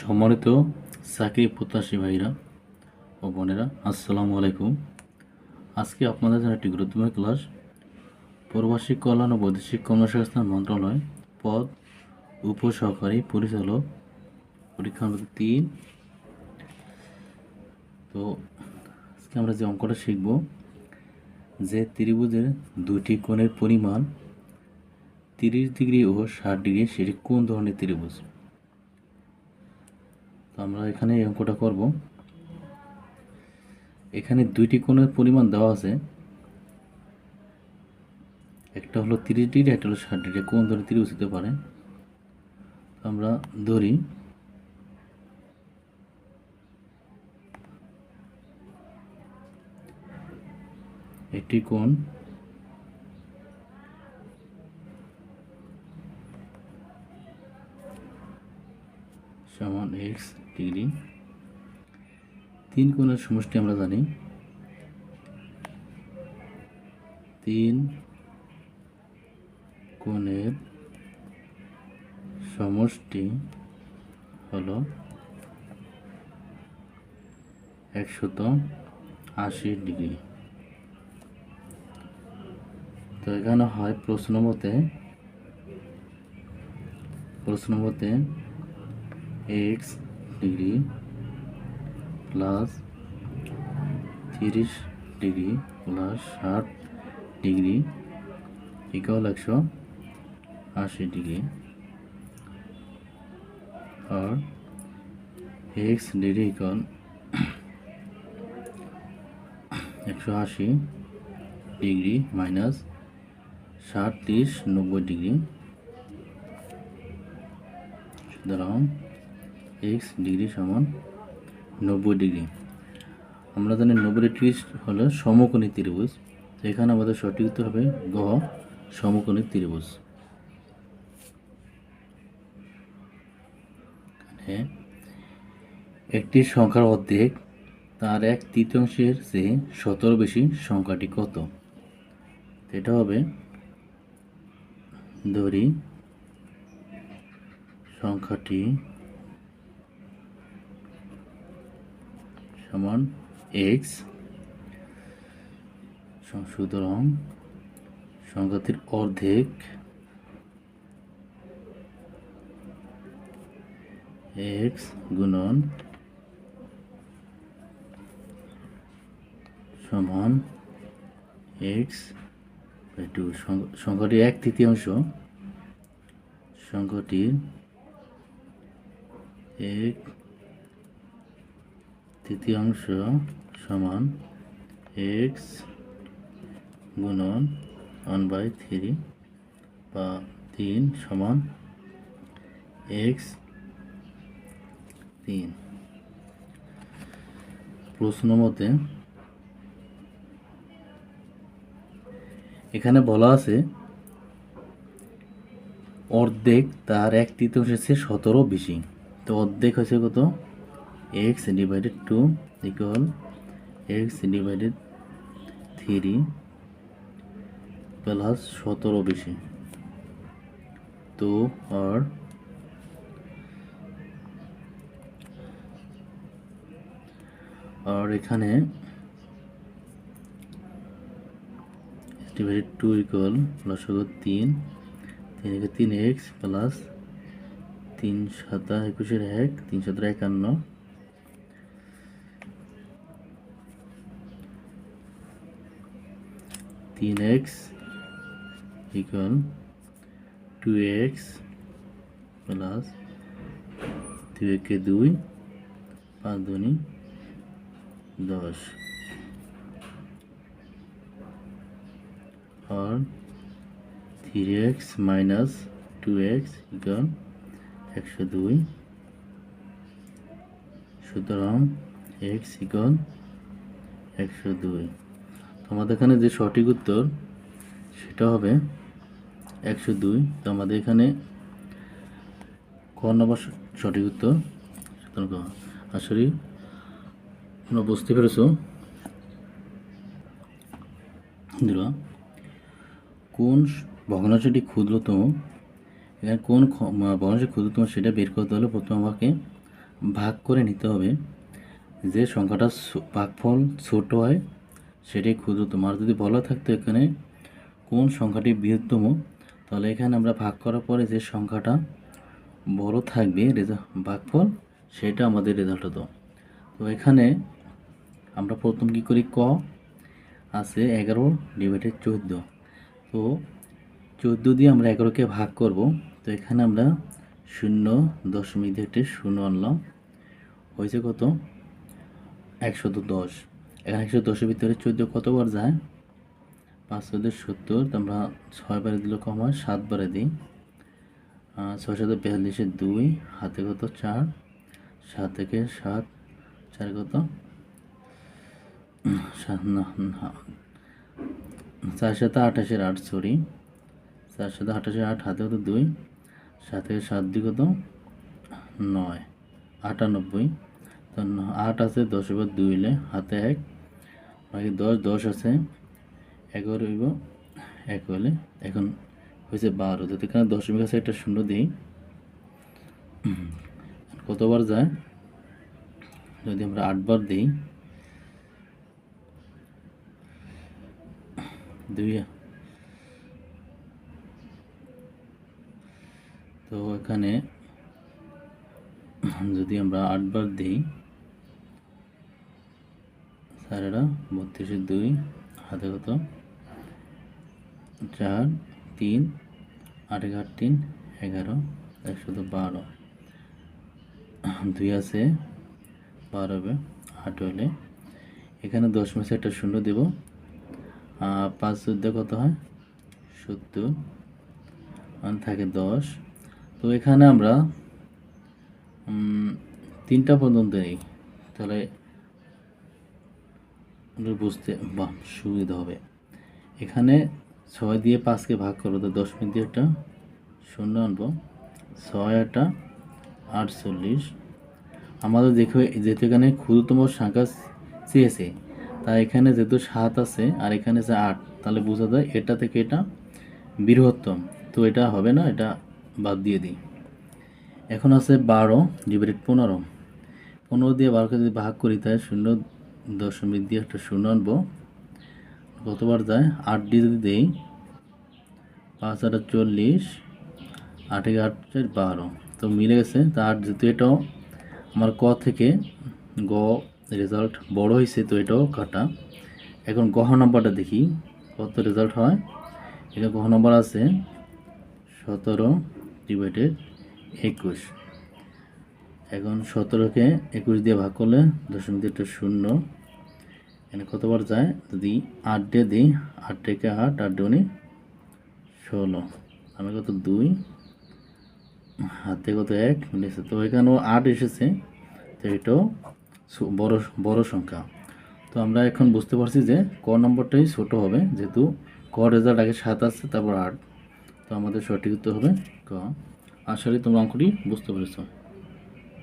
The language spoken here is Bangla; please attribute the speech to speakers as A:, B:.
A: সম্মানিত চাকরি প্রত্যাশী ভাইরা ও বোনেরা, আসসালামু আলাইকুম। আজকে আপনাদের জন্য একটি গুরুত্বপূর্ণ ক্লাস। প্রবাসী কল্যাণ ও বৈদেশিক কর্মসংস্থান মন্ত্রণালয় পদ উপসহকারী পরিচালক পরীক্ষা নম্বর তিন। তো আজকে আমরা যে অঙ্কটা শিখব, যে ত্রিভুজের দুটি কোণের পরিমাণ তিরিশ ডিগ্রি ও ষাট ডিগ্রি, সেটি কোন ধরনের ত্রিভুজ? তো আমরা এখানে এই অঙ্কটা করব। এখানে দুইটি কোণের পরিমাণ দেওয়া আছে। একটা হলো তিরিশ ডিগ্রি, একটা হলো ষাট ডিগ্রি। কোন ধরনের ত্রিভুজ হতে পারে। আমরা ধরি। একটি কোণ। সমান এক্স ডিগ্রি তিন কোণের সমষ্টি আমরা জানি। তিন কোণের সমষ্টি হলো একশত আশি ডিগ্রি। তো এখানে হয় প্রশ্ন মতে প্রশ্ন মতে এক্স ডিগ্রি প্লাস তিরিশ ডিগ্রি প্লাস ষাট ডিগ্রি ইকাল একশো আশি ডিগ্রি আর এক্স ডিগ্রি ইকাল একশো আশি ডিগ্রি মাইনাস ষাট, তিরিশ, নব্বই ডিগ্রি। সুতরাং এক্স ডিগ্রি সমান নব্বই ডিগ্রি। আমরা জানি নব্বই ডিগ্রি হলো সমকোণী ত্রিভুজ। এখানে আমাদের সঠিক উত্তর হবে গ, সমকোণী ত্রিভুজ। একটি সংখ্যার অর্ধেক, তার এক তৃতীয়াংশের চেয়ে সতেরো বেশি সংখ্যাটি কত? এটা হবে ধরি, সংখ্যাটি সমান এক্স সুতরাং সংখ্যাটির অর্ধেক। এক্স গুণন সমান এক্স টু সংখ্যাটি এক তৃতীয়াংশ। সংখ্যাটির এক তৃতীয়াংশ সমান এক্স গুণন ওয়ান বাই থ্রি বা তিন সমান এক্স তিন। প্রশ্ন মতে এখানে বলা আছে, অর্ধেক তার এক তৃতীয়াংশের চেয়ে সতেরো বেশি। তো অর্ধেক হচ্ছে কত? X divided two equal x divided three plus সতেরো বেশি। তো আর আর এখানে ডিভাইডেড টু ইকুয়াল প্লাস তিন। তিন তিন এক্স প্লাস তিন সাতা একুশের এক, তিন সতেরো একান্ন। তিন x equal two x plus দুই একে দুই পাঁচ দুনি দশ। আর three x minus two x equal একশো দুই। সুতরাং এক্স ইকুয়াল একশো দুই। আমাদের এখানে যে সঠিক উত্তর, সেটা হবে একশো দুই। তো আমাদের এখানে ক নম্বর সঠিক উত্তর? আসলে তোমরা বুঝতে পেরেছ? কোন ভগ্নাংশটি ক্ষুদ্রতম? এখানে কোন ভগ্নাংশ ক্ষুদ্রতম সেটা বের করতে হলে প্রথম আমাকে ভাগ করে নিতে হবে। যে সংখ্যাটা ভাগফল ছোট হয় সেটাই ক্ষুদ্রতম আর যদি বলা থাকতো এখানে কোন সংখ্যাটি বৃহত্তম, তাহলে এখানে আমরা ভাগ করার পরে যে সংখ্যাটা বড় থাকবে রেজা ভাগফল, সেটা আমাদের রেজাল্ট হতো। তো এখানে আমরা প্রথম কী করি? ক আছে এগারো ডিভাইডেড চোদ্দ। তো চোদ্দ দিয়ে আমরা এগারোকে ভাগ করব। তো এখানে আমরা শূন্য দশমিক দিয়ে একটি শূন্য আনলাম। হয়েছে কত? একশত দশ। এখানে একশো দশের ভিতরে চোদ্দ কতবার যায়? পাঁচ চোদ্দ সত্তর আমরা ছয় বারে দিলে কম হয়, সাত বারে দিই। ছয় সাথে বিয়াল্লিশে দুই, হাতে কত? চার। সাত থেকে সাত, চার কত। চার সাথে আঠাশের আট সরি চার সাথে আঠাশের আট, হাতে কত? দুই। সাত থেকে সাত, দুই কত? নয়। আটানব্বই। তো আট আছে, দশ এবার দুই হলে হাতে এক। বাকি দশ দশ আছে। এগারো হইব। এক হলে। এখন হয়েছে বারো। যদি এখানে দশমিক আছে, একটা শূন্য দিই। কতবার যায়? যদি আমরা আটবার দিই, দুই। তো এখানে যদি আমরা আটবার দিই স্যারেরা বত্রিশে দুই, হাতে কত? চার, তিন আট আট তিন, এগারো একশত বারো। দুই আছে, বারো হবে, আট হলে। এখানে দশ মাসে একটা শূন্য দেব। পাঁচ চোদ্দ কত হয়? সত্তর। আর থাকে দশ। তো এখানে আমরা তিনটা পর্যন্ত নেই। তাহলে আমাদের বুঝতে বা সুবিধা হবে। এখানে ছয় দিয়ে পাঁচকে ভাগ করব তো দশ মিনিট দিয়ে একটা শূন্য আনব। ছয়, আটটা, আটচল্লিশ। আমাদের দেখবে যেহেতু এখানে ক্ষুদ্রতম সংখ্যা চেয়েছে, তাই এখানে যেহেতু সাত আছে আর এখানে যে আট, তাহলে বোঝা যায় এটা থেকে এটা বৃহত্তম। তো এটা হবে না, এটা বাদ দিয়ে দিই। এখন আছে বারো ডিভাইডেড পনেরো। পনেরো দিয়ে বারোকে যদি ভাগ করি তাই শূন্য দশমিক দিয়ে একটা শূন্য আনব। কতবার যায় আট দিয়ে যদি দেই, পাঁচ আট চল্লিশ, আট একে আট চার বারো। তো মিলে গেছে, তা আট যেহেতু এটাও আমার ক থেকে গ রেজাল্ট বড় হয়েছে, তো এটাও কাটা। এখন গহ নম্বরটা দেখি, কত রেজাল্ট হয়? এটা গহ নম্বর আছে সতেরো ডিভাইডেড একুশ। এখন সতেরোকে একুশ দিয়ে ভাগ করলে দশমিক একটা শূন্য। এখানে কতবার যায়? যদি আট ডে দিই, আট ডেকে আট আট দুনি ষোলো। আমি কত? দুই। হাতে কত? এক মিলেছে তো এখানেও আট এসেছে, তো এটাও বড় বড় সংখ্যা। তো আমরা এখন বুঝতে পারছি যে ক নম্বরটাই ছোট হবে, যেহেতু ক রেজাল্ট আগে সাত আছে, তারপর আট। তো আমাদের সঠিক উত্তর হবে ক। আশা করি তোমরা অঙ্কটি বুঝতে পেরেছ।